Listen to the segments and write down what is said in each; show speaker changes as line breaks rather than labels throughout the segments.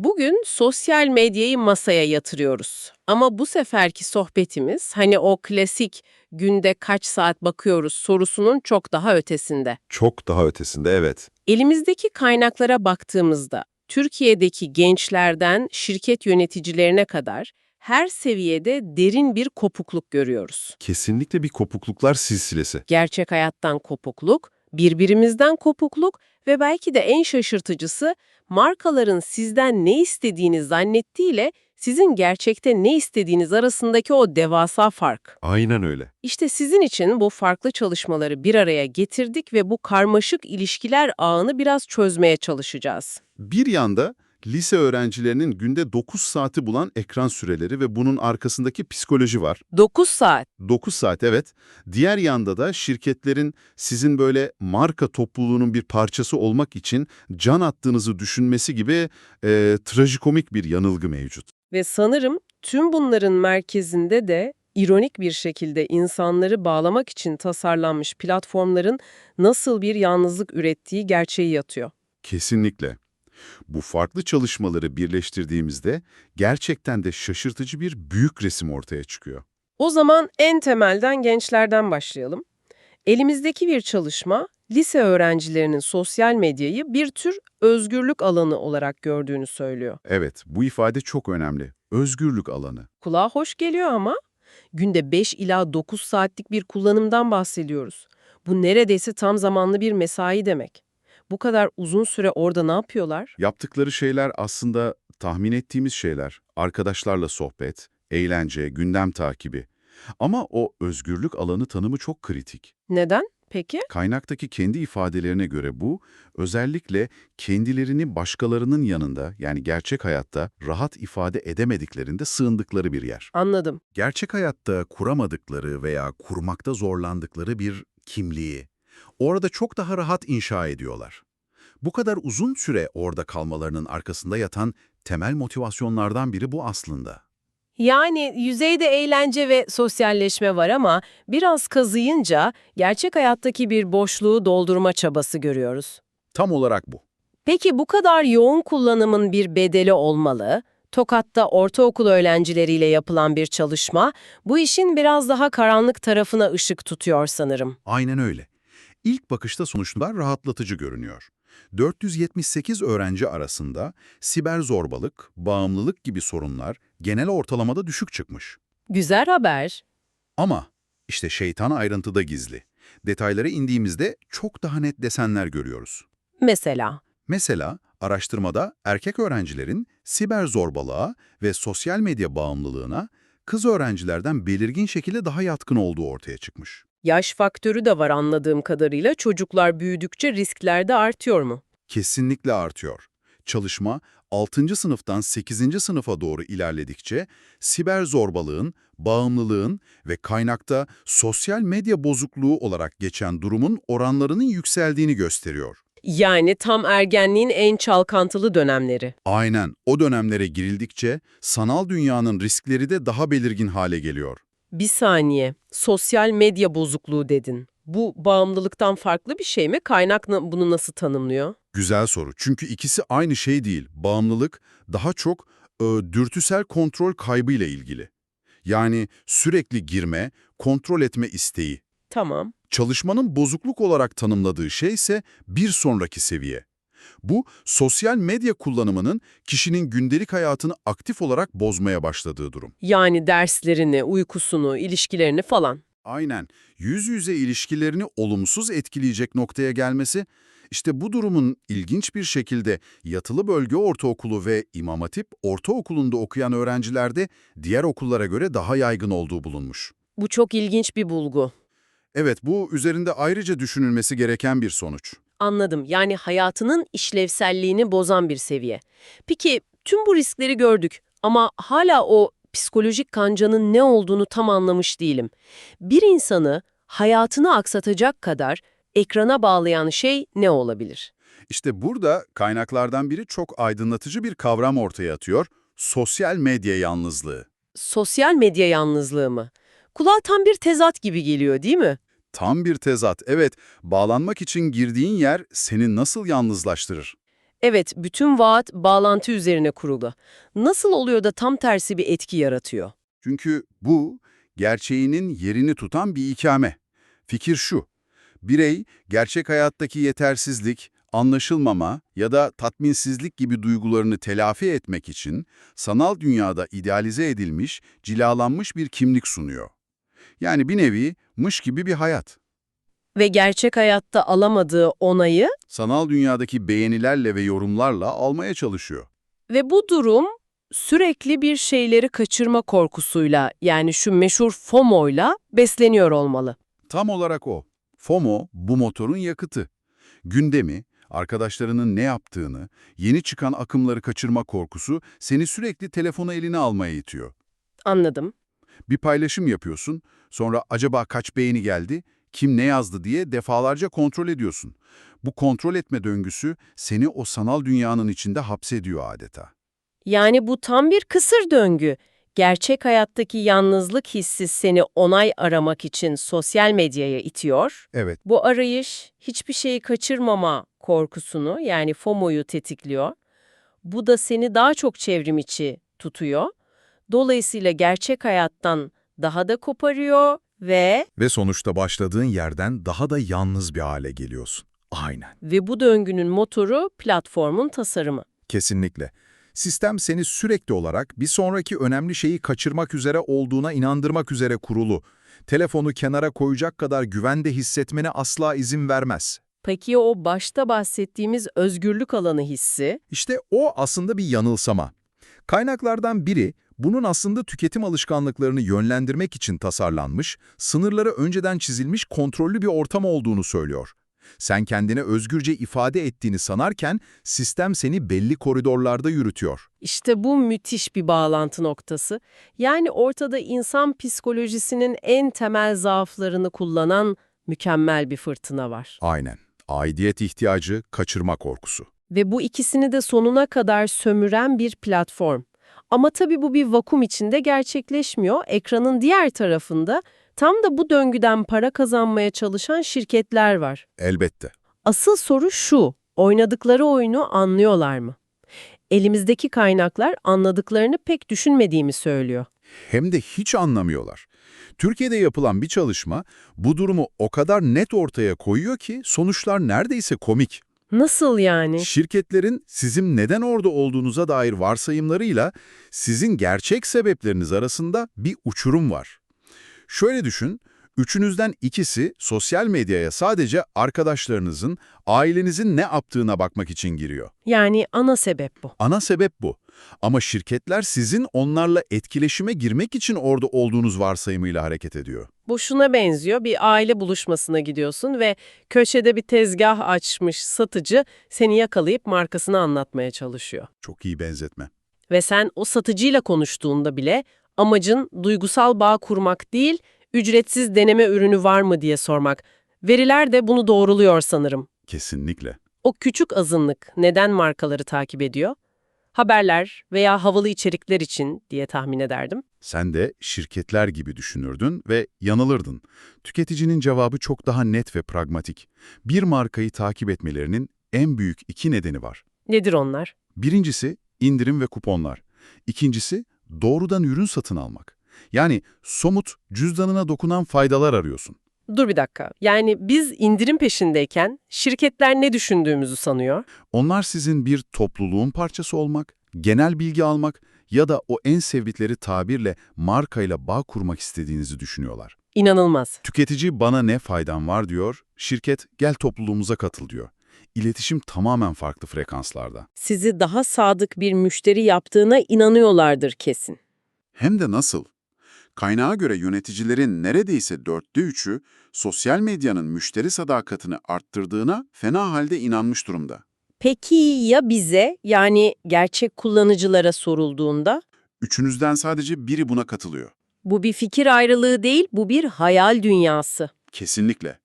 Bugün sosyal medyayı masaya yatırıyoruz. Ama bu seferki sohbetimiz hani o klasik günde kaç saat bakıyoruz sorusunun çok daha ötesinde.
Çok daha ötesinde evet.
Elimizdeki kaynaklara baktığımızda Türkiye'deki gençlerden şirket yöneticilerine kadar her seviyede derin bir kopukluk görüyoruz.
Kesinlikle bir kopukluklar silsilesi.
Gerçek hayattan kopukluk, birbirimizden kopukluk ve belki de en şaşırtıcısı markaların sizden ne istediğini zannettiğiyle sizin gerçekte ne istediğiniz arasındaki o devasa fark.
Aynen öyle.
İşte sizin için bu farklı çalışmaları bir araya getirdik ve bu karmaşık ilişkiler ağını biraz çözmeye çalışacağız.
Bir yanda lise öğrencilerinin günde 9 saati bulan ekran süreleri ve bunun arkasındaki psikoloji var.
9 saat.
9 saat evet. Diğer yanda da şirketlerin sizin böyle marka topluluğunun bir parçası olmak için can attığınızı düşünmesi gibi e, trajikomik bir yanılgı mevcut.
Ve sanırım tüm bunların merkezinde de ironik bir şekilde insanları bağlamak için tasarlanmış platformların nasıl bir yalnızlık ürettiği gerçeği yatıyor.
Kesinlikle. Bu farklı çalışmaları birleştirdiğimizde gerçekten de şaşırtıcı bir büyük resim ortaya çıkıyor.
O zaman en temelden gençlerden başlayalım. Elimizdeki bir çalışma, lise öğrencilerinin sosyal medyayı bir tür özgürlük alanı olarak gördüğünü söylüyor.
Evet, bu ifade çok önemli. Özgürlük alanı.
Kulağa hoş geliyor ama günde 5 ila 9 saatlik bir kullanımdan bahsediyoruz. Bu neredeyse tam zamanlı bir mesai demek. Bu kadar uzun süre orada ne yapıyorlar?
Yaptıkları şeyler aslında tahmin ettiğimiz şeyler. Arkadaşlarla sohbet, eğlence, gündem takibi. Ama o özgürlük alanı tanımı çok kritik.
Neden? Peki?
Kaynaktaki kendi ifadelerine göre bu, özellikle kendilerini başkalarının yanında yani gerçek hayatta rahat ifade edemediklerinde sığındıkları bir yer.
Anladım.
Gerçek hayatta kuramadıkları veya kurmakta zorlandıkları bir kimliği, orada çok daha rahat inşa ediyorlar. Bu kadar uzun süre orada kalmalarının arkasında yatan temel motivasyonlardan biri bu aslında.
Yani yüzeyde eğlence ve sosyalleşme var ama biraz kazıyınca gerçek hayattaki bir boşluğu doldurma çabası görüyoruz.
Tam olarak bu.
Peki bu kadar yoğun kullanımın bir bedeli olmalı. Tokat'ta ortaokul öğrencileriyle yapılan bir çalışma bu işin biraz daha karanlık tarafına ışık tutuyor sanırım.
Aynen öyle. İlk bakışta sonuçlar rahatlatıcı görünüyor. 478 öğrenci arasında siber zorbalık, bağımlılık gibi sorunlar genel ortalamada düşük çıkmış.
Güzel haber.
Ama işte şeytan ayrıntıda gizli. Detaylara indiğimizde çok daha net desenler görüyoruz.
Mesela
Mesela araştırmada erkek öğrencilerin siber zorbalığa ve sosyal medya bağımlılığına kız öğrencilerden belirgin şekilde daha yatkın olduğu ortaya çıkmış.
Yaş faktörü de var anladığım kadarıyla çocuklar büyüdükçe riskler de artıyor mu?
Kesinlikle artıyor. Çalışma 6. sınıftan 8. sınıfa doğru ilerledikçe siber zorbalığın, bağımlılığın ve kaynakta sosyal medya bozukluğu olarak geçen durumun oranlarının yükseldiğini gösteriyor.
Yani tam ergenliğin en çalkantılı dönemleri.
Aynen o dönemlere girildikçe sanal dünyanın riskleri de daha belirgin hale geliyor.
Bir saniye. Sosyal medya bozukluğu dedin. Bu bağımlılıktan farklı bir şey mi? Kaynak na- bunu nasıl tanımlıyor?
Güzel soru. Çünkü ikisi aynı şey değil. Bağımlılık daha çok e, dürtüsel kontrol kaybı ile ilgili. Yani sürekli girme, kontrol etme isteği.
Tamam.
Çalışmanın bozukluk olarak tanımladığı şey ise bir sonraki seviye. Bu, sosyal medya kullanımının kişinin gündelik hayatını aktif olarak bozmaya başladığı durum.
Yani derslerini, uykusunu, ilişkilerini falan.
Aynen, yüz yüze ilişkilerini olumsuz etkileyecek noktaya gelmesi, işte bu durumun ilginç bir şekilde yatılı bölge ortaokulu ve İmam Hatip ortaokulunda okuyan öğrencilerde diğer okullara göre daha yaygın olduğu bulunmuş.
Bu çok ilginç bir bulgu.
Evet, bu üzerinde ayrıca düşünülmesi gereken bir sonuç.
Anladım. Yani hayatının işlevselliğini bozan bir seviye. Peki tüm bu riskleri gördük ama hala o psikolojik kancanın ne olduğunu tam anlamış değilim. Bir insanı hayatını aksatacak kadar ekrana bağlayan şey ne olabilir?
İşte burada kaynaklardan biri çok aydınlatıcı bir kavram ortaya atıyor, sosyal medya yalnızlığı.
Sosyal medya yalnızlığı mı? Kulağa tam bir tezat gibi geliyor değil mi?
Tam bir tezat, evet, bağlanmak için girdiğin yer seni nasıl yalnızlaştırır?
Evet, bütün vaat bağlantı üzerine kurulu. Nasıl oluyor da tam tersi bir etki yaratıyor?
Çünkü bu, gerçeğinin yerini tutan bir ikame. Fikir şu, birey, gerçek hayattaki yetersizlik, anlaşılmama ya da tatminsizlik gibi duygularını telafi etmek için sanal dünyada idealize edilmiş, cilalanmış bir kimlik sunuyor. Yani bir nevi mış gibi bir hayat.
Ve gerçek hayatta alamadığı onayı
Sanal dünyadaki beğenilerle ve yorumlarla almaya çalışıyor.
ve bu durum sürekli bir şeyleri kaçırma korkusuyla yani şu meşhur FOMO'yla besleniyor olmalı.
Tam olarak o. FOMO bu motorun yakıtı. Gündemi, arkadaşlarının ne yaptığını, yeni çıkan akımları kaçırma korkusu seni sürekli telefonu eline almaya itiyor.
Anladım.
Bir paylaşım yapıyorsun, sonra acaba kaç beğeni geldi, kim ne yazdı diye defalarca kontrol ediyorsun. Bu kontrol etme döngüsü seni o sanal dünyanın içinde hapsediyor adeta.
Yani bu tam bir kısır döngü. Gerçek hayattaki yalnızlık hissi seni onay aramak için sosyal medyaya itiyor.
Evet,
Bu arayış hiçbir şeyi kaçırmama korkusunu yani FOMO'yu tetikliyor. Bu da seni daha çok çevrim içi tutuyor. Dolayısıyla gerçek hayattan daha da koparıyor ve
Ve sonuçta başladığın yerden daha da yalnız bir hale geliyorsun. Aynen.
ve bu döngünün motoru platformun tasarımı.
Kesinlikle. Sistem seni sürekli olarak bir sonraki önemli şeyi kaçırmak üzere olduğuna inandırmak üzere kurulu. Telefonu kenara koyacak kadar güvende hissetmene asla izin vermez.
Peki o başta bahsettiğimiz özgürlük alanı hissi?
İşte o aslında bir yanılsama. Kaynaklardan biri, bunun aslında tüketim alışkanlıklarını yönlendirmek için tasarlanmış, sınırları önceden çizilmiş kontrollü bir ortam olduğunu söylüyor. Sen kendini özgürce ifade ettiğini sanarken, sistem seni belli koridorlarda yürütüyor.
İşte bu müthiş bir bağlantı noktası. Yani ortada insan psikolojisinin en temel zaaflarını kullanan mükemmel bir fırtına var.
Aynen. Aidiyet ihtiyacı, kaçırma korkusu.
Ve bu ikisini de sonuna kadar sömüren bir platform. Ama tabii bu bir vakum içinde gerçekleşmiyor. Ekranın diğer tarafında tam da bu döngüden para kazanmaya çalışan şirketler var.
Elbette.
Asıl soru şu, oynadıkları oyunu anlıyorlar mı? Elimizdeki kaynaklar anladıklarını pek düşünmediğimi söylüyor.
Hem de hiç anlamıyorlar. Türkiye'de yapılan bir çalışma bu durumu o kadar net ortaya koyuyor ki sonuçlar neredeyse komik.
Nasıl yani?
Şirketlerin sizin neden orada olduğunuza dair varsayımlarıyla sizin gerçek sebepleriniz arasında bir uçurum var. Şöyle düşün, üçünüzden ikisi sosyal medyaya sadece arkadaşlarınızın, ailenizin ne yaptığına bakmak için giriyor.
Yani ana sebep bu.
Ana sebep bu. Ama şirketler sizin onlarla etkileşime girmek için orada olduğunuz varsayımıyla hareket ediyor.
Bu şuna benziyor. Bir aile buluşmasına gidiyorsun ve köşede bir tezgah açmış satıcı seni yakalayıp markasını anlatmaya çalışıyor.
Çok iyi benzetme.
Ve sen o satıcıyla konuştuğunda bile amacın duygusal bağ kurmak değil, ücretsiz deneme ürünü var mı diye sormak. Veriler de bunu doğruluyor sanırım.
Kesinlikle.
O küçük azınlık neden markaları takip ediyor? Haberler veya havalı içerikler için diye tahmin ederdim.
Sen de şirketler gibi düşünürdün ve yanılırdın. Tüketicinin cevabı çok daha net ve pragmatik. Bir markayı takip etmelerinin en büyük iki nedeni var.
Nedir onlar?
Birincisi indirim ve kuponlar. İkincisi doğrudan ürün satın almak. Yani somut, cüzdanına dokunan faydalar arıyorsun.
Dur bir dakika. Yani biz indirim peşindeyken şirketler ne düşündüğümüzü sanıyor.
Onlar sizin bir topluluğun parçası olmak, genel bilgi almak ya da o en sevdikleri tabirle markayla bağ kurmak istediğinizi düşünüyorlar.
İnanılmaz.
Tüketici bana ne faydan var diyor, şirket gel topluluğumuza katıl diyor. İletişim tamamen farklı frekanslarda.
Sizi daha sadık bir müşteri yaptığına inanıyorlardır kesin.
Hem de nasıl? Kaynağa göre yöneticilerin neredeyse dörtte üçü sosyal medyanın müşteri sadakatini arttırdığına fena halde inanmış durumda.
Peki ya bize yani gerçek kullanıcılara sorulduğunda?
Üçünüzden sadece biri buna katılıyor.
Bu bir fikir ayrılığı değil, bu bir hayal dünyası.
Kesinlikle.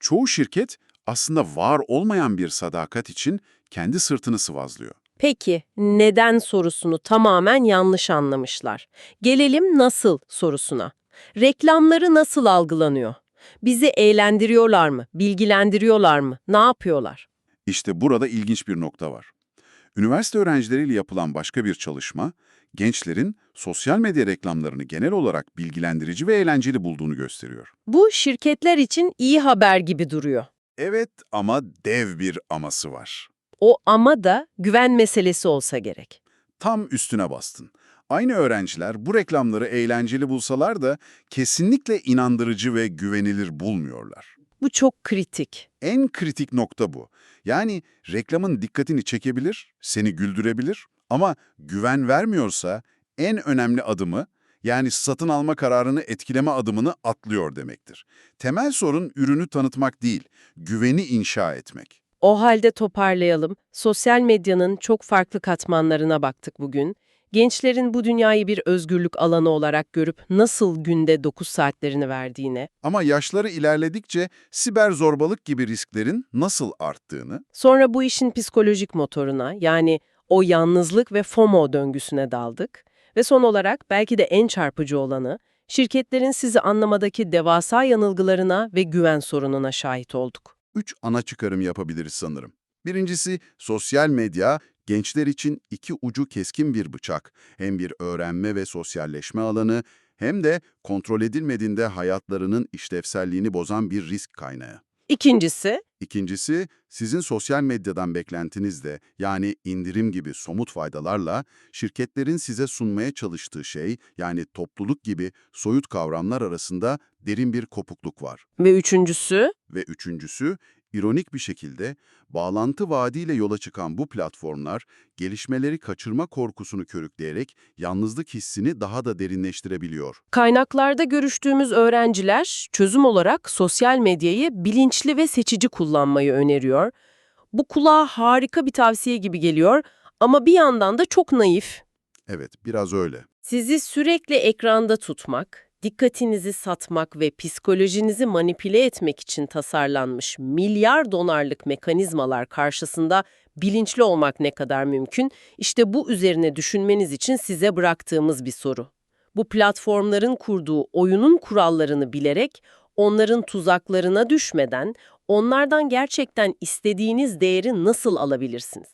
Çoğu şirket aslında var olmayan bir sadakat için kendi sırtını sıvazlıyor.
Peki, neden sorusunu tamamen yanlış anlamışlar. Gelelim nasıl sorusuna. Reklamları nasıl algılanıyor? Bizi eğlendiriyorlar mı? Bilgilendiriyorlar mı? Ne yapıyorlar?
İşte burada ilginç bir nokta var.
Üniversite öğrencileriyle yapılan başka bir çalışma, gençlerin sosyal medya reklamlarını genel olarak bilgilendirici ve eğlenceli bulduğunu gösteriyor.
Bu şirketler için iyi haber gibi duruyor.
Evet ama dev bir aması var.
O ama da güven meselesi olsa gerek.
Tam üstüne bastın. Aynı öğrenciler bu reklamları eğlenceli bulsalar da kesinlikle inandırıcı ve güvenilir bulmuyorlar.
Bu çok kritik.
En kritik nokta bu. Yani reklamın dikkatini çekebilir, seni güldürebilir ama güven vermiyorsa en önemli adımı yani satın alma kararını etkileme adımını atlıyor demektir. Temel sorun ürünü tanıtmak değil, güveni inşa etmek.
O halde toparlayalım. Sosyal medyanın çok farklı katmanlarına baktık bugün. Gençlerin bu dünyayı bir özgürlük alanı olarak görüp nasıl günde 9 saatlerini verdiğine,
Ama yaşları ilerledikçe siber zorbalık gibi risklerin nasıl arttığını,
sonra bu işin psikolojik motoruna yani o yalnızlık ve FOMO döngüsüne daldık ve son olarak belki de en çarpıcı olanı şirketlerin sizi anlamadaki devasa yanılgılarına ve güven sorununa şahit olduk.
Üç ana çıkarım yapabiliriz sanırım. Birincisi, sosyal medya gençler için iki ucu keskin bir bıçak. Hem bir öğrenme ve sosyalleşme alanı hem de kontrol edilmediğinde hayatlarının işlevselliğini bozan bir risk kaynağı.
İkincisi,
İkincisi, sizin sosyal medyadan beklentiniz de yani indirim gibi somut faydalarla şirketlerin size sunmaya çalıştığı şey yani topluluk gibi soyut kavramlar arasında derin bir kopukluk var.
ve üçüncüsü,
Ve üçüncüsü, ironik bir şekilde bağlantı vaadiyle yola çıkan bu platformlar, gelişmeleri kaçırma korkusunu körükleyerek yalnızlık hissini daha da derinleştirebiliyor.
Kaynaklarda görüştüğümüz öğrenciler çözüm olarak sosyal medyayı bilinçli ve seçici kullanmayı öneriyor. Bu kulağa harika bir tavsiye gibi geliyor ama bir yandan da çok naif.
Evet, biraz öyle.
Sizi sürekli ekranda tutmak, dikkatinizi satmak ve psikolojinizi manipüle etmek için tasarlanmış milyar dolarlık mekanizmalar karşısında bilinçli olmak ne kadar mümkün? İşte bu üzerine düşünmeniz için size bıraktığımız bir soru. Bu platformların kurduğu oyunun kurallarını bilerek, onların tuzaklarına düşmeden, onlardan gerçekten istediğiniz değeri nasıl alabilirsiniz?